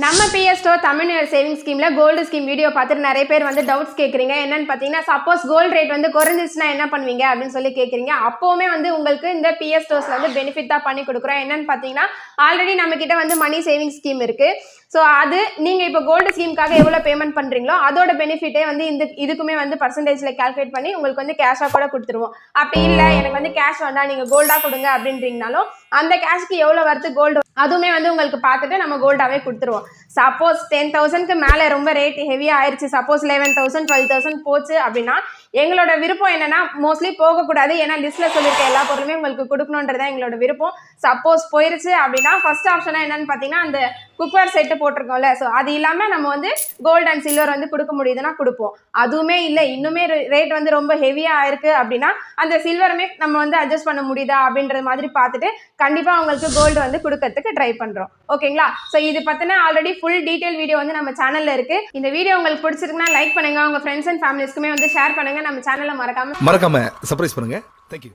நம்ம P S store Tamil saving ஸ்கீம்ல gold scheme video பார்த்துட்டு நிறைய பேர் வந்து டவுட்ஸ் கேட்குறீங்க என்னன்னு பார்த்தீங்கன்னா சப்போஸ் கோல்டு ரேட் வந்து குறைஞ்சிச்சுன்னா என்ன பண்ணுவீங்க? அப்படின்னு சொல்லி கேட்குறீங்க அப்போவுமே வந்து உங்களுக்கு இந்த பிஎஸ் வந்து பெனிஃபிட் தான் பண்ணி கொடுக்குறோம். என்னன்னு பார்த்தீங்கன்னா ஆல்ரெடி நம்ம கிட்ட வந்து மணி சேவிங் ஸ்கீம் இருக்கு. ஸோ அது நீங்கள் இப்போ கோல்டு ஸ்கீமுக்காக எவ்வளோ பேமெண்ட் பண்ணுறீங்களோ அதோட பெனிஃபிட்டே வந்து இந்த இதுக்குமே வந்து பர்சன்டேஜில் கால்குலேட் பண்ணி உங்களுக்கு வந்து கேஷாக கூட கொடுத்துருவோம். அப்படி இல்லை எனக்கு வந்து கேஷ் வேண்டாம் நீங்கள் கோல்டாக கொடுங்க அப்படின்றீங்கனாலும் அந்த கேஷ்க்கு எவ்வளோ வருது கோல்டு அதுவுமே வந்து உங்களுக்கு பார்த்துட்டு நம்ம கோல்டாகவே கொடுத்துருவோம். சப்போஸ் டென் தௌசண்ட்க்கு மேலே ரொம்ப ரேட் ஹெவியாக ஆயிடுச்சு suppose eleven thousand twelve thousand போச்சு அப்படின்னா எங்களோட விருப்பம் என்னென்னா மோஸ்ட்லி போகக்கூடாது. ஏன்னா லிஸ்ட்டில் சொல்லியிருக்க எல்லா பொருளுமே உங்களுக்கு கொடுக்கணுன்றதா எங்களோட விருப்பம். சப்போஸ் போயிருச்சு அப்படின்னா ஃபர்ஸ்ட் ஆப்ஷனாக என்னென்னு பார்த்தீங்கன்னா அந்த குக்வேர் செட்டு போட்டிருக்கோம்ல ஸோ அது இல்லாமல் நம்ம வந்து கோல்டு அண்ட் சில்வர் வந்து கொடுக்க முடியுதுன்னா கொடுப்போம். அதுவுமே இல்லை இன்னுமே ரேட் வந்து ரொம்ப ஹெவியாக ஆயிருக்கு அப்படின்னா அந்த சில்வருமே நம்ம வந்து அட்ஜஸ்ட் பண்ண முடியுதா அப்படின்றது மாதிரி பார்த்துட்டு கண்டிப்பாக அவங்களுக்கு கோல்டு வந்து கொடுக்கறதுக்கு ட்ரை பண்ணுறோம் ஓகேங்களா ஸோ இது பற்றின ஆல்ரெடி ஃபுல் டீட்டெயில் வீடியோ வந்து நம்ம சேனலில் இருக்குது இந்த வீடியோ உங்களுக்கு பிடிச்சிருக்குன்னா லைக் பண்ணுங்க. உங்கள் ஃப்ரெண்ட்ஸ் அண்ட் ஃபேமிலிஸ்க்குமே வந்து ஷேர் பண்ணுங்க. நம்ம சேனலை மறக்காம மறக்காம சர்ப்ரைஸ் பண்ணுங்க. தேங்க்யூ